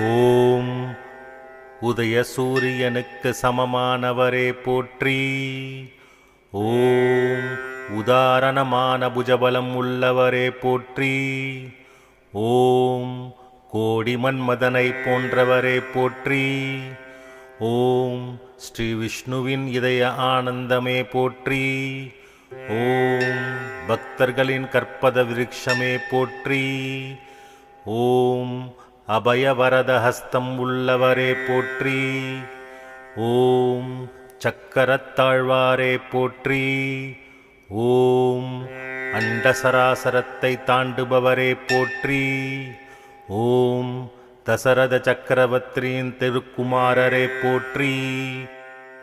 ஓம். உதய சூரியனுக்கு சமமானவரே போற்றி. ஓம். உதாரணமான புஜபலம் உள்ளவரே போற்றி. ஓம். கோடி மன்மதனை போன்றவரே போற்றி. ஓம். ஸ்ரீ விஷ்ணுவின் இதய ஆனந்தமே போற்றி. ஓம். பக்தர்களின் கற்பத விருட்சமே போற்றி. ஓம் அபயவரத ஹஸ்தம் உள்ளவரே போற்றி. ஓம் சக்கரத்தாழ்வாரே போற்றி. ஓம் அண்டசராசரத்தை தாண்டுபவரே போற்றி. ஓம் தசரத சக்கரவர்த்தியின் திருக்குமாரரே போற்றி.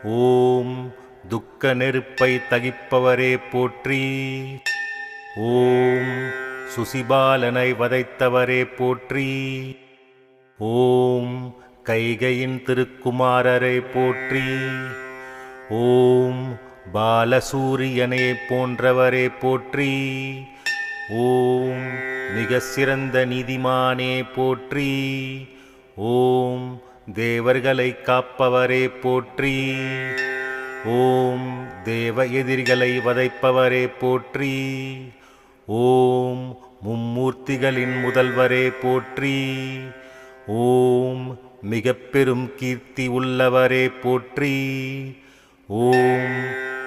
ஓம் துக்க நெருப்பை தகிப்பவரே போற்றி. ஓம் சுசிபாலனை வதைத்தவரே போற்றி. ஓம் கைகையின் திருக்குமாரரை போற்றி. ஓம் பாலசூரியனே போன்றவரே போற்றி. ஓம் மிக சிறந்த நீதிமானே போற்றி. ஓம் தேவர்களை காப்பவரே போற்றி. ஓம் தேவ எதிரிகளை வதைப்பவரே போற்றி. ஓம் மும்மூர்த்திகளின் முதல்வரே போற்றி. ஓம் மிக பெரும் கீர்த்தி உள்ளவரே போற்றி. ஓம்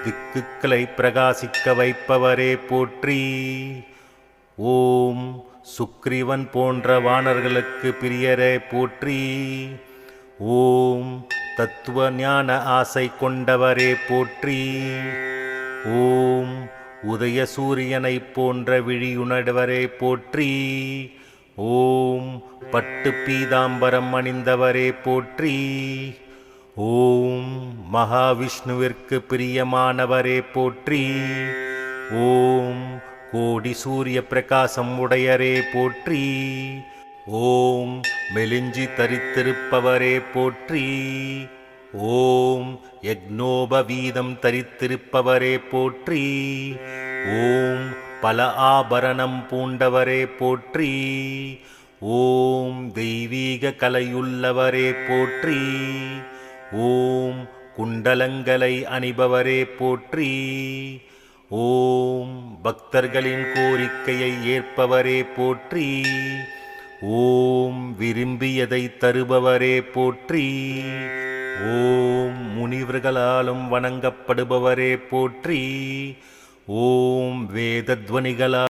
திக்குக்களை பிரகாசிக்க வைப்பவரே போற்றி. ஓம் சுக்ரீவன் போன்ற வானர்களுக்கு பிரியரே போற்றி. ஓம் தத்துவ ஞான ஆசை கொண்டவரே போற்றி. ஓம் உதய சூரியனைப் போன்ற விழியுணர்வரே போற்றி. ஓம் பட்டு பீதாம்பரம் அணிந்தவரே போற்றி. ஓம் மகாவிஷ்ணுவிற்கு பிரியமானவரே போற்றி. ஓம் கோடி சூரிய பிரகாசம் உடையரே போற்றி. ஓம் மெலிஞ்சி தரித்திருப்பவரே போற்றி. ஓம் யக்னோபவீதம் தரித்திருப்பவரே போற்றி. ஓம் பல ஆபரணம் பூண்டவரே போற்றி. ஓம் தெய்வீக கலையுள்ளவரே போற்றி. ஓம் குண்டலங்களை அணிபவரே போற்றி. ஓம் பக்தர்களின் கோரிக்கையை ஏற்பவரே போற்றி. ஓம் விரும்பியதை தருபவரே போற்றி. ஓம் முனிவர்களாலும் வணங்கப்படுபவரே போற்றி. ஓம் வேதத்வனிகளால்